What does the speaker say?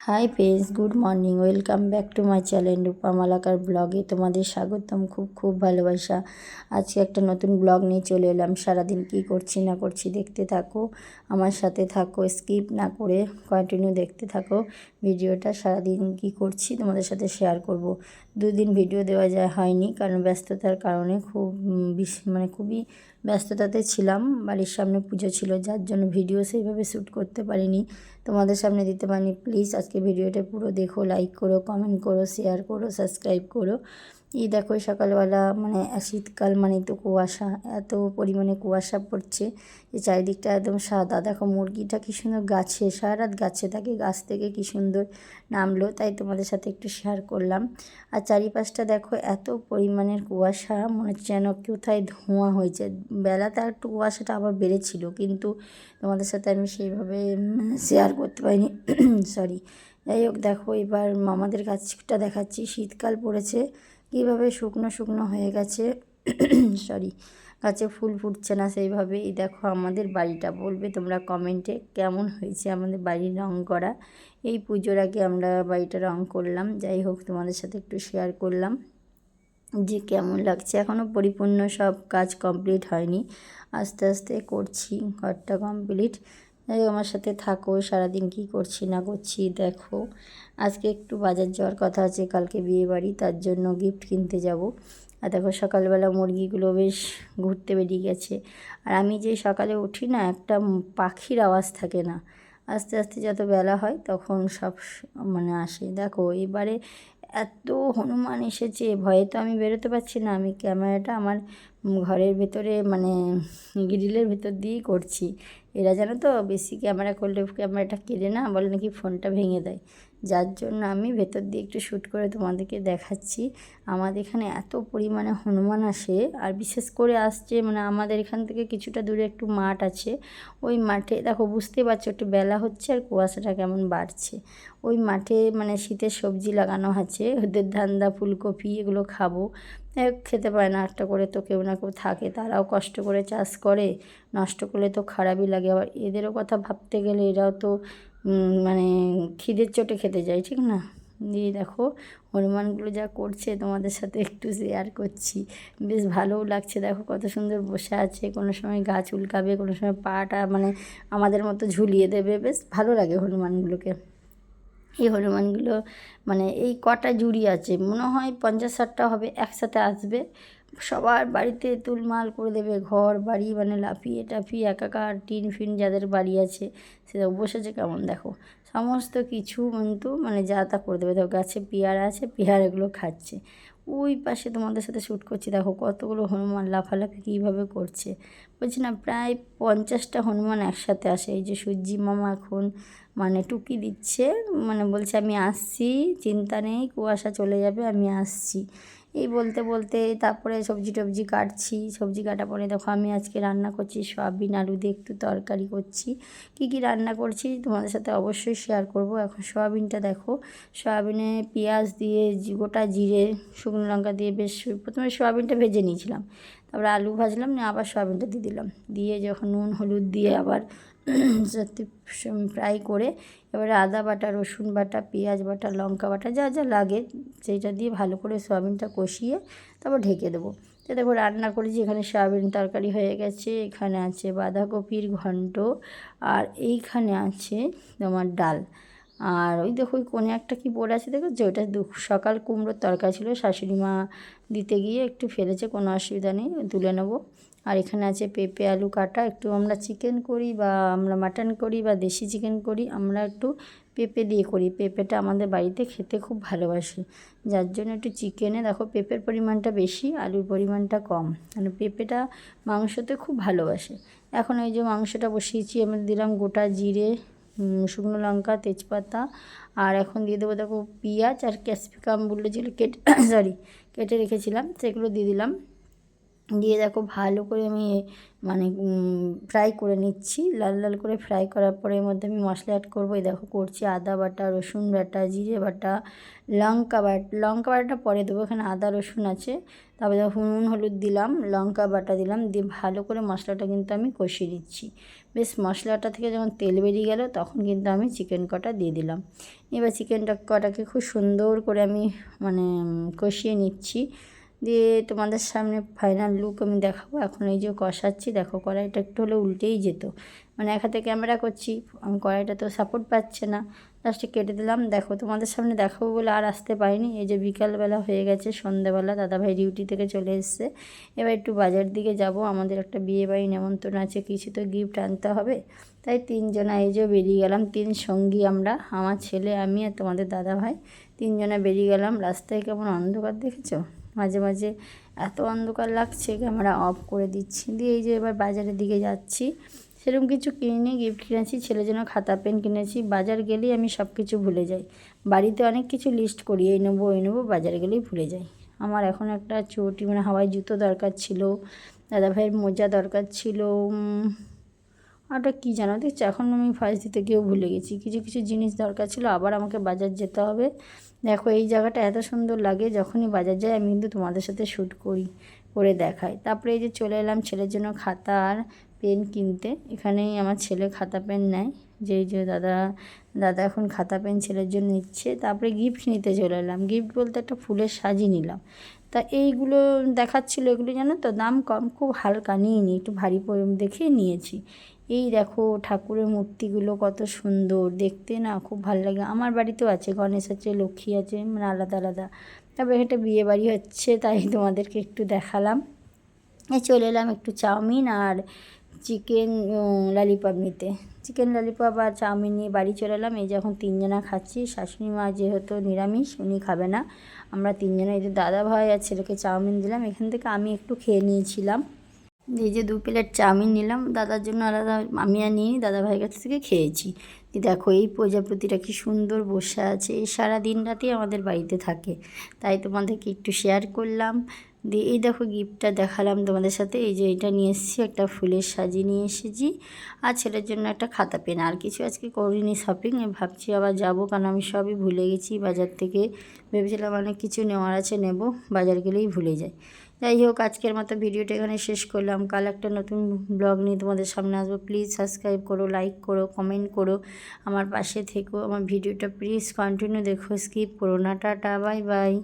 Hi friends, good morning. Welcome back to my channel Rupa Malakar ব্লগে। তোমাদের স্বাগতম, খুব খুব ভালোবাসা। আজকে একটা নতুন ব্লগ নিয়ে চলে এলাম। সারাদিন কি করছি না করছি দেখতে থাকো। আমার সাথে থাকো, স্কিপ না করে কন্টিনিউ দেখতে থাকো। ভিডিওটা সারাদিন কি করছি তোমাদের সাথে শেয়ার করব। দুদিন ভিডিও দেওয়া যায় হয়নি, কারণ ব্যস্ততার কারণে খুব মানে খুবই ব্যস্ততাতে ছিলাম। বাড়ির সামনে পুজো ছিল, যার জন্য ভিডিও সেইভাবে শ্যুট করতে পারিনি। তোমাদের সামনে দিতে পারিনি। প্লিজ আজকে ভিডিওটা পুরো দেখো লাইক করো কমেন্ট করো শেয়ার করো সাবস্ক্রাইব করো। এই দেখো সকালবেলা মানে শীতকাল মানে তো কুয়াশা, এত পরিমাণে কুয়াশা পড়ছে যে চারিদিকটা একদম সাদা। দেখো মুরগিটা কী সুন্দর গাছে, সারা রাত গাছে থাকে, গাছ থেকে কি সুন্দর নামলো, তাই তোমাদের সাথে একটু শেয়ার করলাম। আর চারিপাশটা দেখো এত পরিমাণের কুয়াশা, মনে হচ্ছে যেন কোথায় ধোঁয়া হয়েছে। বেলাতে একটু কুয়াশাটা আবার বেড়েছিল, কিন্তু তোমাদের সাথে আমি সেইভাবে শেয়ার করতে পারিনি। সরি যাই হোক, দেখো এবার মামাদের গাছটা দেখাচ্ছি, শীতকাল পড়েছে। কীভাবে শুকনো শুকনো হয়ে গেছে সরি গাছে ফুল ফুটছে না সেইভাবে এই দেখো আমাদের বাড়িটা। বলবে তোমরা কমেন্টে কেমন হয়েছে আমাদের বাড়ির রং করা। এই পুজোর আগে আমরা বাড়িটা রং করলাম, যাই হোক তোমাদের সাথে একটু শেয়ার করলাম যে কেমন লাগছে। এখনও পরিপূর্ণ সব কাজ কমপ্লিট হয়নি। আস্তে আস্তে করছি, ঘরটা কমপ্লিট আমার সাথে থাকো, সারাদিন কি করছি না করছি দেখো। আজকে একটু বাজার যাওয়ার কথা আছে, কালকে বিয়ে বাড়ি, তার জন্য গিফট কিনতে যাব। আর দেখো সকালবেলা মুরগিগুলো বেশ ঘুরতে বেরিয়ে গেছে। আর আমি যে সকালে উঠি না, একটা পাখির আওয়াজ থাকে না। আস্তে আস্তে যত বেলা হয় তখন সব মানে আসে। দেখো এবারে এত হনুমান এসেছে, ভয়ে তো আমি বেরোতে পারছি না। আমি ক্যামেরাটা আমার ঘরের ভেতরে মানে গ্রিলের ভেতর দিয়েই করছি। এরা জানো তো, বেশি ক্যামেরা করলে ক্যামেরাটা কেড়ে না, বলে নাকি ফোনটা ভেঙে দেয়। যার জন্য আমি ভেতর দিয়ে একটু শ্যুট করে তোমাদেরকে দেখাচ্ছি। আমাদের এখানে এত পরিমাণে হনুমান আসে, আর বিশেষ করে আসছে মানে আমাদের এখান থেকে কিছুটা দূরে একটু মাঠ আছে। ওই মাঠে, দেখো বুঝতে পারছ, একটু বেলা হচ্ছে আর কুয়াশাটা কেমন বাড়ছে। ওই মাঠে মানে শীতের সবজি লাগানো আছে ওদের ধান্দা, ফুলকপি, এগুলো খাব। খেতে পারে না। একটা করে তো কেউ না কেউ থাকে, তারাও কষ্ট করে চাষ করে, নষ্ট করলে তো খারাপই লাগে। আবার এদেরও কথা ভাবতে গেলে এরাও তো মানে খিদের চোটে খেতে যায়, ঠিক না? দিয়ে দেখো, হনুমানগুলো যা করছে, তোমাদের সাথে একটু শেয়ার করছি। বেশ ভালোও লাগছে। দেখো কত সুন্দর বসে আছে, কোনো সময় গাছ উল্কাবে, কোনো সময় পাটা মানে আমাদের মতো ঝুলিয়ে দেবে। বেশ ভালো লাগে হনুমানগুলোকে। এই হনুমানগুলো মানে এই কটা জুড়ি আছে, মনে হয় পঞ্চাশ ষাটটা হবে, একসাথে আসবে। সবার বাড়িতে তুলমাল করে দেবে, ঘর, বাড়ি মানে লাফিয়ে টাফিয়ে একাকার টিন ফিন যাদের বাড়ি আছে সেটা বসেছে কেমন, দেখো। সমস্ত কিছু কিন্তু মানে যা তা করে দেবে। দেখো, গাছে পেয়ারা আছে, পেয়ারাগুলো খাচ্ছে। ওই পাশে তোমাদের সাথে শ্যুট করছি। দেখো কতগুলো হনুমান লাফালাফি কীভাবে করছে। বলছি না, প্রায় পঞ্চাশটা হনুমান একসাথে আসে। এই যে সূর্যি মামা এখন মানে টুকি দিচ্ছে মানে বলছে, আমি আসছি, চিন্তা নেই, কুয়াশা চলে যাবে, আমি আসছি। এই বলতে বলতে তারপরে সবজি টবজি কাটছি। সবজি কাটা পরে দেখো আমি আজকে রান্না করছি সয়াবিন আলু দিয়ে একটু তরকারি করছি। কি কি রান্না করছি তোমাদের সাথে অবশ্যই শেয়ার করব। এখন সয়াবিনটা দেখো, সয়াবিনে পেঁয়াজ দিয়ে গোটা জিরে, শুকনো লঙ্কা দিয়ে বেশ প্রথমে সয়াবিনটা ভেজে নিয়েছিলাম। তারপরে আলু ভাজলাম, নিয়ে আবার সয়াবিনটা দিয়ে দিলাম। দিয়ে যখন নুন, হলুদ দিয়ে আবার সত্যি ফ্রাই করে। এবারে আদা বাটা, রসুন বাটা, পেঁয়াজ বাটা, লঙ্কা বাটা, যা যা লাগে সেইটা দিয়ে ভালো করে সয়াবিনটা কষিয়ে তারপর ঢেকে দেবো। তো দেখো রান্না করেছি, এখানে সয়াবিন তরকারি হয়ে গেছে, এখানে আছে বাঁধাকপির ঘন্ট আর এইখানে আছে তোমার ডাল। আর ওই দেখো ওই কোণে একটা কি পড়ে আছে দেখো যে ওটা দু সকাল কুমড়োর তরকারি ছিল, শাশুড়ি মা দিতে গিয়ে একটু ফেলেছে, কোনো অসুবিধা নেই, তুলে নেব। আর এখানে আছে পেঁপে, আলু, কাটা। একটু আমরা চিকেন করি বা আমরা মাটন করি বা দেশি চিকেন করি, আমরা একটু পেঁপে দিয়ে করি। পেঁপেটা আমাদের বাড়িতে খেতে খুব ভালোবাসি। যার জন্য একটু চিকেনে দেখো পেঁপের পরিমাণটা বেশি, আলুর পরিমাণটা কম। মানে পেঁপেটা মাংসতে খুব ভালোবাসে। এখন এই যে মাংসটা বসিয়েছি, আমি দিলাম গোটা জিরে শুকনো লঙ্কা, তেজপাতা। আর এখন দিয়ে দেবো দেখো পেঁয়াজ আর ক্যাসপিকাম বলল যেগুলো কেটে সরি কেটে রেখেছিলাম, সেগুলো দিয়ে দিলাম। দিয়ে দেখো ভালো করে আমি মানে ফ্রাই করে নিচ্ছি। লাল লাল করে ফ্রাই করার পরে এর মধ্যে আমি মশলা অ্যাড করব। এই দেখো করছি আদা বাটা, রসুন বাটা, জিরে বাটা, লঙ্কা বাটা লঙ্কা বাটাটা পরে দেবো। এখানে আদা, রসুন আছে। তারপরে দেখো নুন হলুদ দিলাম, লঙ্কা বাটা দিলাম। দিয়ে ভালো করে মশলাটা কিন্তু আমি কষিয়ে দিচ্ছি বেশ মশলাটা থেকে যখন তেল বেরিয়ে গেল, তখন কিন্তু আমি চিকেন কটা দিয়ে দিলাম। এবার চিকেনটা কটাকে খুব সুন্দর করে আমি মানে কষিয়ে নিচ্ছি। দিয়ে তোমাদের সামনে ফাইনাল লুক আমি দেখাবো। এখন এই যে কষাচ্ছি, দেখো কড়াইটা একটু হলে উল্টেই যেত। মানে এক হাতে ক্যামেরা করছি, আমি কড়াইটা তো সাপোর্ট পাচ্ছে না। লাস্টে কেটে দিলাম। দেখো তোমাদের সামনে দেখাবো বলে আর আসতে পারিনি। এই যে বিকালবেলা হয়ে গেছে, সন্ধ্যেবেলা দাদাভাই ডিউটি থেকে চলে এসছে। এবার একটু বাজার দিকে যাব। আমাদের একটা বিয়ে বাড়ি নেমন্তন্ন আছে, কিছু তো গিফট আনতে হবে। তাই তিনজনা এই যে বেরিয়ে গেলাম। তিন সঙ্গী আমরা, আমার ছেলে, আমি আর তোমাদের দাদাভাই। তিনজনা বেরিয়ে গেলাম। রাস্তায় কেমন অন্ধকার দেখেছ? মাঝে মাঝে এত অন্ধকার লাগছে ক্যামেরা অফ করে দিচ্ছি। দিয়ে এই যে এবার বাজারের দিকে যাচ্ছি। সেরকম কিছু কিনে গিফট কিনেছি, ছেলের জন্য খাতা পেন কিনেছি। বাজার গেলেই আমি সব কিছু ভুলে যাই। বাড়িতে অনেক কিছু লিস্ট করি, এই নেব এই নেব, বাজার গেলেই ভুলে যাই। আমার এখন একটা চটি মানে হাওয়াই জুতো দরকার ছিল, দাদাভাইয়ের মোজা দরকার ছিল ওটা কী জানো, দেখছ? এখন আমি ফার্স্ট দিতে গিয়েও ভুলে গেছি। কিছু কিছু জিনিস দরকার ছিল, আবার আমাকে বাজার যেতে হবে। দেখো, এই জায়গাটা এত সুন্দর লাগে, যখনই বাজার যাই, আমি কিন্তু তোমাদের সাথে শ্যুট করি, করে দেখাই। তারপরে এই যে চলে এলাম ছেলের জন্য খাতা আর পেন কিনতে। এখানেই আমার ছেলে খাতা পেন নেয়। যে যে দাদা দাদা এখন খাতা পেন ছেলের জন্য নিচ্ছে। তারপরে গিফট নিতে চলে এলাম। গিফট বলতে একটা ফুলের সাজি নিলাম। তা এইগুলো দেখাচ্ছিলো এগুলো, জানো তো? দাম কম, খুব হালকা নিয়ে নিই একটু ভারী দেখে নিয়েছি। এই দেখো ঠাকুরের মূর্তিগুলো কত সুন্দর। দেখতে না খুব ভালো লাগে। আমার বাড়িতেও আছে, গণেশ আছে, লক্ষ্মী আছে মানে আলাদা আলাদা। তারপরে এটা বিয়ে বাড়ি হচ্ছে, তাই তোমাদেরকে একটু দেখালাম। এই চলে এলাম একটু চাউমিন আর চিকেন লালিপপ নিতে। চিকেন, লালিপপ আর চাউমিন নিয়ে বাড়ি চলে এলাম। এই যখন তিনজনা খাচ্ছি। শাশুড়ি মা যেহেতু নিরামিষ, উনি খাবে না। আমরা তিনজনে, এই যে দাদা ভাই আর ছেলেকে চাউমিন দিলাম। এখান থেকে আমি একটু খেয়ে নিয়েছিলাম। এই যে দু প্লেট চাউমিন নিলাম, দাদার জন্য আলাদা আমি আর নিয়ে দাদা ভাইয়ের কাছ থেকে খেয়েছি। দেখো এই প্রজাপতিটা কি সুন্দর বসে আছে, এই সারা দিন রাতেই আমাদের বাড়িতে থাকে। তাই তোমাদেরকে একটু শেয়ার করলাম। দিয়ে এই দেখো গিফটটা দেখালাম তোমাদের সাথে। এই যে এটা নিয়ে এসেছি, একটা ফুলের সাজি নিয়ে এসেছি। আর ছেলের জন্য একটা খাতা পেন। আর কিছু আজকে করিনি শপিং ভাবছি আবার যাব, কারণ আমি সবই ভুলে গেছি। বাজার থেকে ভেবেছিলাম অনেক কিছু নেওয়ার আছে, নেব, বাজার গেলেই ভুলে যাই। যাই হোক, আজকের মতো ভিডিওটা এখানে শেষ করলাম। কাল একটা নতুন ব্লগ নিয়ে তোমাদের সামনে আসব। প্লিজ সাবস্ক্রাইব করো লাইক করো কমেন্ট করো। আমার পাশে থেকো। আমার ভিডিওটা প্লিজ কন্টিনিউ দেখো। স্কিপ করো না। Tata bye bye